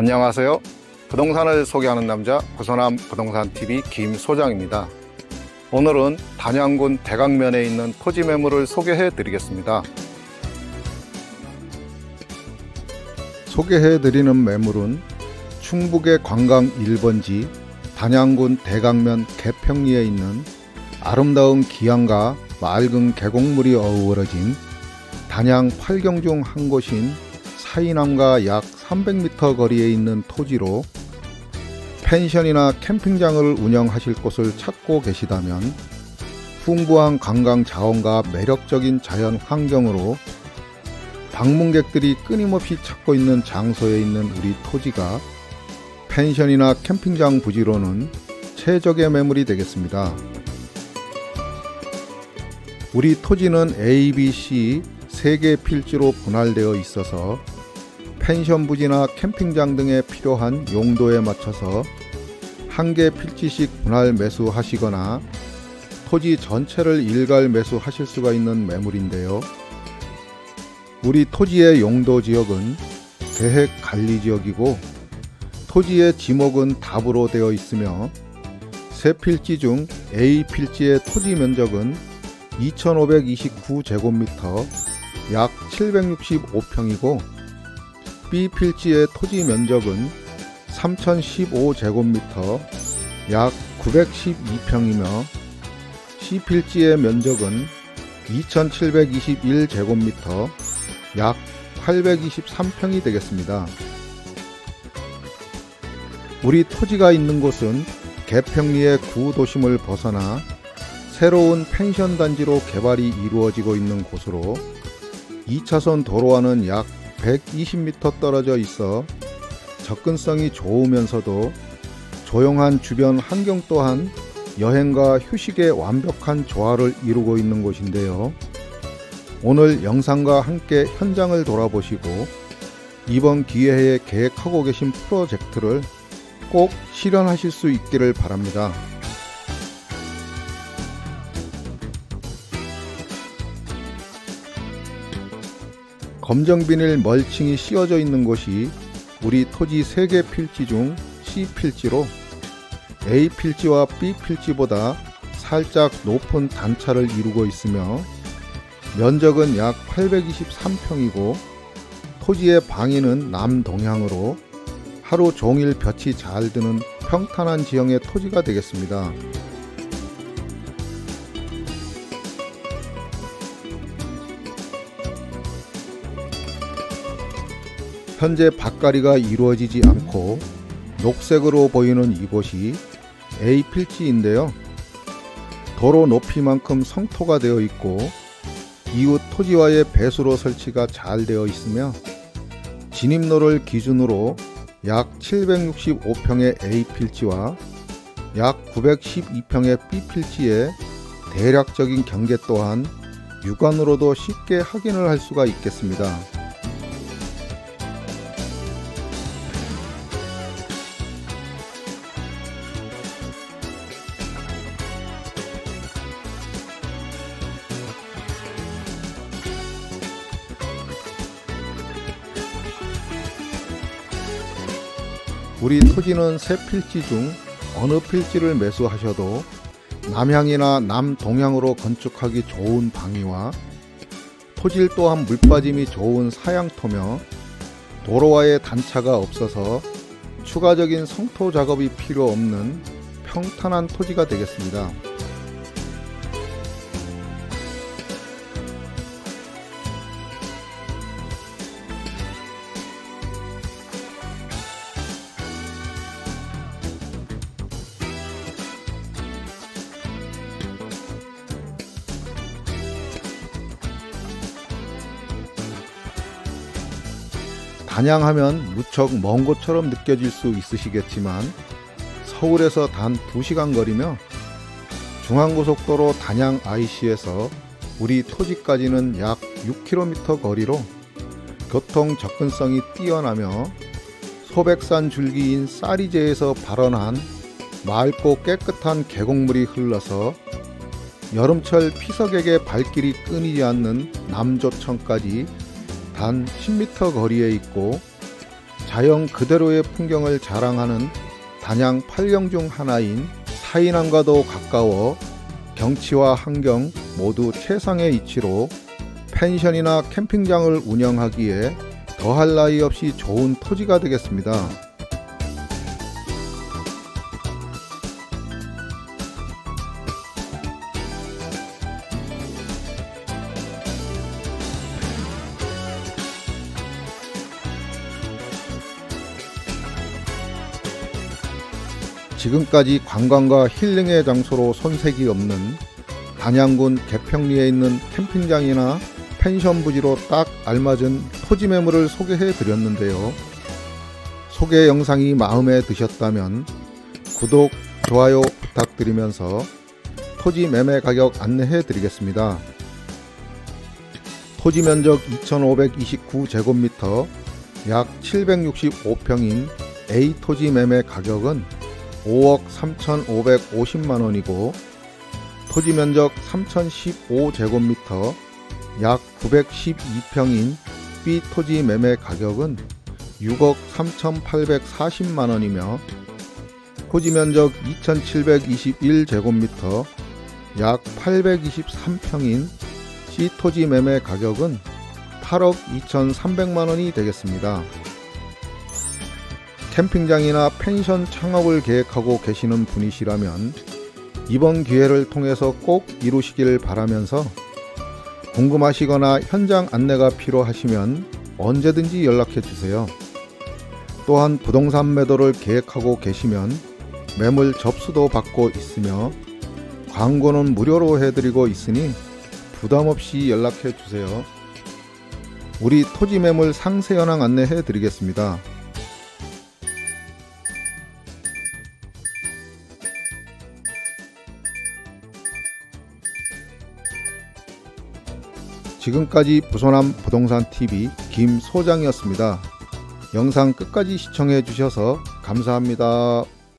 안녕하세요. 부동산을 소개하는 남자 구서남 부동산 TV 김 소장입니다. 오늘은 단양군 대강면에 있는 토지 매물을 소개해 드리겠습니다. 소개해 드리는 매물은 충북의 관광 1번지 단양군 대강면 개평리에 있는 아름다운 기양과 맑은 계곡물이 어우러진 단양 팔경 중 한 곳인 사이남과 약 300m 거리에 있는 토지로 펜션이나 캠핑장을 운영하실 곳을 찾고 계시다면 풍부한 관광 자원과 매력적인 자연 환경으로 방문객들이 끊임없이 찾고 있는 장소에 있는 우리 토지가 펜션이나 캠핑장 부지로는 최적의 매물이 되겠습니다. 우리 토지는 A, B, C 세 개 필지로 분할되어 있어서 펜션 부지나 캠핑장 등에 필요한 용도에 맞춰서 한 개 필지씩 분할 매수하시거나 토지 전체를 일괄 매수하실 수가 있는 매물인데요. 우리 토지의 용도 지역은 계획 관리 지역이고 토지의 지목은 답으로 되어 있으며 세 필지 중 A 필지의 토지 면적은 2529제곱미터 약 765평이고 B 필지의 토지 면적은 3015제곱미터 약 912평이며 C 필지의 면적은 2721제곱미터 약 823평이 되겠습니다. 우리 토지가 있는 곳은 개평리의 구도심을 벗어나 새로운 펜션 단지로 개발이 이루어지고 있는 곳으로 2차선 도로와는 약 120m 떨어져 있어 접근성이 좋으면서도 조용한 주변 환경 또한 여행과 휴식의 완벽한 조화를 이루고 있는 곳인데요. 오늘 영상과 함께 현장을 돌아보시고 이번 기회에 계획하고 계신 프로젝트를 꼭 실현하실 수 있기를 바랍니다. 검정 비닐 멀칭이 씌워져 있는 곳이 우리 토지 3개 필지 중 C 필지로 A 필지와 B 필지보다 살짝 높은 단차를 이루고 있으며 면적은 약 823평이고 토지의 방위는 남동향으로 하루 종일 볕이 잘 드는 평탄한 지형의 토지가 되겠습니다. 현재 밭갈이가 이루어지지 않고 녹색으로 보이는 이곳이 A 필지인데요. 도로 높이만큼 성토가 되어 있고 이웃 토지와의 배수로 설치가 잘 되어 있으며 진입로를 기준으로 약 765평의 A 필지와 약 912평의 B 필지의 대략적인 경계 또한 육안으로도 쉽게 확인을 할 수가 있겠습니다. 우리 토지는 세 필지 중 어느 필지를 매수하셔도 남향이나 남동향으로 건축하기 좋은 방위와 토질 또한 물빠짐이 좋은 사양토며 도로와의 단차가 없어서 추가적인 성토 작업이 필요 없는 평탄한 토지가 되겠습니다. 단양하면 무척 먼 곳처럼 느껴질 수 있으시겠지만 서울에서 단 2시간 거리며 중앙고속도로 단양 IC에서 우리 토지까지는 약 6km 거리로 교통 접근성이 뛰어나며 소백산 줄기인 쌀이제에서 발원한 맑고 깨끗한 계곡물이 흘러서 여름철 피서객의 발길이 끊이지 않는 남조천까지 단 10m 거리에 있고 자연 그대로의 풍경을 자랑하는 단양 팔경 중 하나인 사인항과도 가까워 경치와 환경 모두 최상의 위치로 펜션이나 캠핑장을 운영하기에 더할 나위 없이 좋은 토지가 되겠습니다. 지금까지 관광과 힐링의 장소로 손색이 없는 단양군 개평리에 있는 캠핑장이나 펜션 부지로 딱 알맞은 토지 매물을 소개해 드렸는데요. 소개 영상이 마음에 드셨다면 구독, 좋아요 부탁드리면서 토지 매매 가격 안내해 드리겠습니다. 토지 면적 2529제곱미터 약 765평인 A 토지 매매 가격은 5억 3,550만 원이고 토지 면적 3,015제곱미터 약 912평인 B 토지 매매 가격은 6억 3,840만 원이며 토지 면적 2,721제곱미터 약 823평인 C 토지 매매 가격은 8억 2,300만 원이 되겠습니다. 캠핑장이나 펜션 창업을 계획하고 계시는 분이시라면 이번 기회를 통해서 꼭 이루시길 바라면서 궁금하시거나 현장 안내가 필요하시면 언제든지 연락해 주세요. 또한 부동산 매도를 계획하고 계시면 매물 접수도 받고 있으며 광고는 무료로 해드리고 있으니 부담 없이 연락해 주세요. 우리 토지 매물 상세 현황 안내해 드리겠습니다. 지금까지 부소남 부동산 TV 김 소장이었습니다. 영상 끝까지 시청해 주셔서 감사합니다.